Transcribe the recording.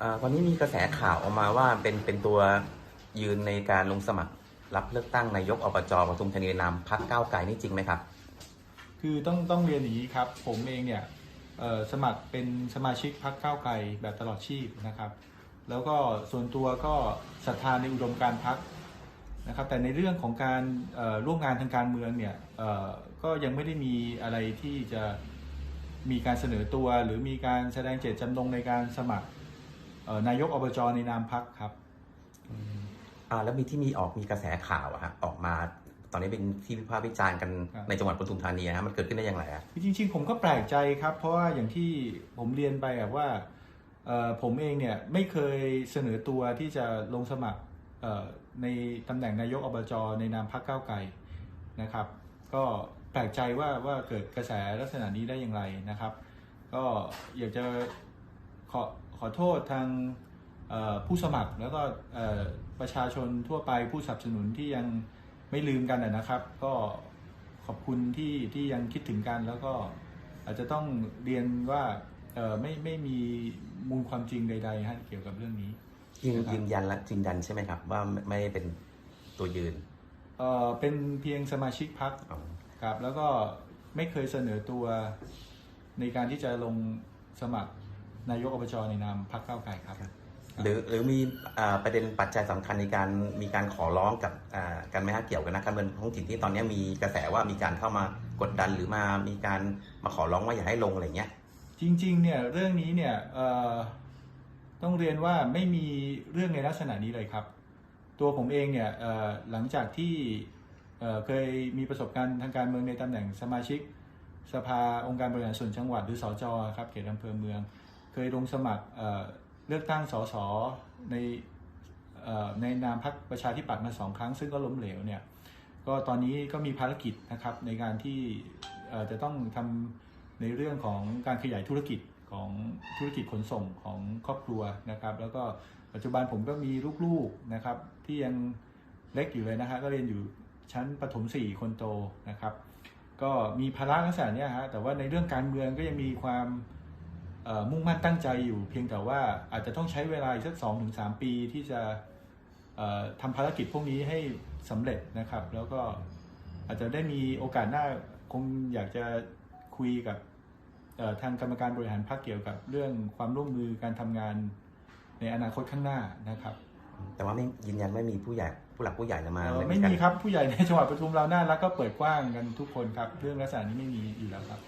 อ่าวันนี้มีกระแสข่าวออกมาว่าเป็นเป็นตัวยืนในการลงสมัครรับเลือกตั้งนายกอบจปทุมธานีนามพักก้าวไกลนี่จริงไหมครับ คือต้องต้องเรียนอย่างนี้ครับ ผมเองเนี่ยสมัครเป็นสมาชิกพรรคก้าวไกลแบบตลอดชีพนะครับ แล้วก็ส่วนตัวก็ศรัทธาในอุดมการพรรคนะครับแต่ในเรื่องของการร่วมงานทางการเมืองเนี่ยก็ยังไม่ได้มีอะไรที่จะมีการเสนอตัว หรือมีการแสดงเจตจำนงในการสมัคร เอ่อนายกอบจในนามพรรคครับ อ่าแล้วมีที่มีออกมีกระแสข่าวอะฮะออกมาตอนนี้เป็นที่วิพากษ์วิจารณ์กันครับ ในจังหวัดปทุมธานีนะฮะมันเกิดขึ้นได้อย่างไรอะจริง ๆ ผมก็แปลกใจครับ เพราะว่าอย่างที่ผมเรียนไปอะว่าเอ่อผมเองเนี่ยไม่เคยเสนอตัวที่จะลงสมัครเอ่อในตำแหน่งนายกอบจในนามพรรคก้าวไกลนะครับ ก็แปลกใจว่าว่าเกิดกระแสลักษณะนี้ได้อย่างไรนะครับ ก็อยากจะ ขอขอโทษทางเอ่อผู้สมัครแล้วก็เอ่อประชาชนทั่วไปผู้สนับสนุนที่ยังไม่ลืมกันนะนะครับ ก็ขอบคุณที่ที่ยังคิดถึงกันแล้วก็อาจจะต้องเรียนว่าเอ่อไม่ไม่มีมูลความจริงใดๆฮะเกี่ยวกับเรื่องนี้ยืนนะครับยืนยันและยืนยันใช่ไหมครับ ว่าไม่ไม่ได้เป็นตัวยืนเอ่อเป็นเพียงสมาชิกพรรคอ๋อครับ แล้วก็ไม่เคยเสนอตัวในการที่จะลงสมัคร นายกอบจในนามพรรคก้าวไกลครับ หรือหรือมีอ่าประเด็นปัจจัยสำคัญในการมีการขอร้องกับอ่ากันไหมฮะเกี่ยวกับนักการเมืองท้องถิ่นที่ตอนนี้มีกระแสว่ามีการเข้ามากดดันหรือมามีการมาขอร้องว่าอย่าให้ลงอะไรเงี้ยจริงๆเนี่ยเรื่องนี้เนี่ยเอ่อต้องเรียนว่าไม่มีเรื่องในลักษณะนี้เลยครับ ตัวผมเองเนี่ยเอ่อหลังจากที่เอ่อเคยมีประสบการณ์ทางการเมืองในตำแหน่งสมาชิก สภาองค์การบริหารส่วนจังหวัดหรือสจครับเขตอำเภอเมือง เคยลงสมัครเลือกตั้งสสในในนามพรรคประชาธิปัตย์มาสองครั้ง ซึ่งก็ล้มเหลวเนี่ยก็ตอนนี้ก็มีภารกิจนะครับในการที่จะต้องทำในเรื่องของการขยายธุรกิจของธุรกิจขนส่งของครอบครัวนะครับ แล้วก็ปัจจุบันผมก็มีลูกๆนะครับที่ยังเล็กอยู่เลยนะฮะก็เรียนอยู่ชั้นประถมสี่คนโตนะครับ ก็มีภาระลักษณะเนี้ยฮะแต่ว่าในเรื่องการเมืองก็ยังมีความ มุ่งมั่นตั้งใจอยู่ เพียงแต่ว่าอาจจะต้องใช้เวลาอีกสักสองถึงสามปีที่จะเอ่อทำภารกิจพวกนี้ให้สำเร็จนะครับ แล้วก็อาจจะได้มีโอกาสหน้าคงอยากจะคุยกับเอ่อทางกรรมการบริหารพรรคเกี่ยวกับเรื่องความร่วมมือการทำงานในอนาคตข้างหน้านะครับ แต่ว่าไม่ยืนยันไม่มีผู้ใหญ่ผู้หลักผู้ใหญ่มาเอ่อดำเนินไม่การมีครับผู้ใหญ่ในจังหวัดปทุมเราน่ารักก็เปิดกว้างกันทุกคนครับ เรื่องลักษณะนี้ไม่มีอยู่แล้วครับ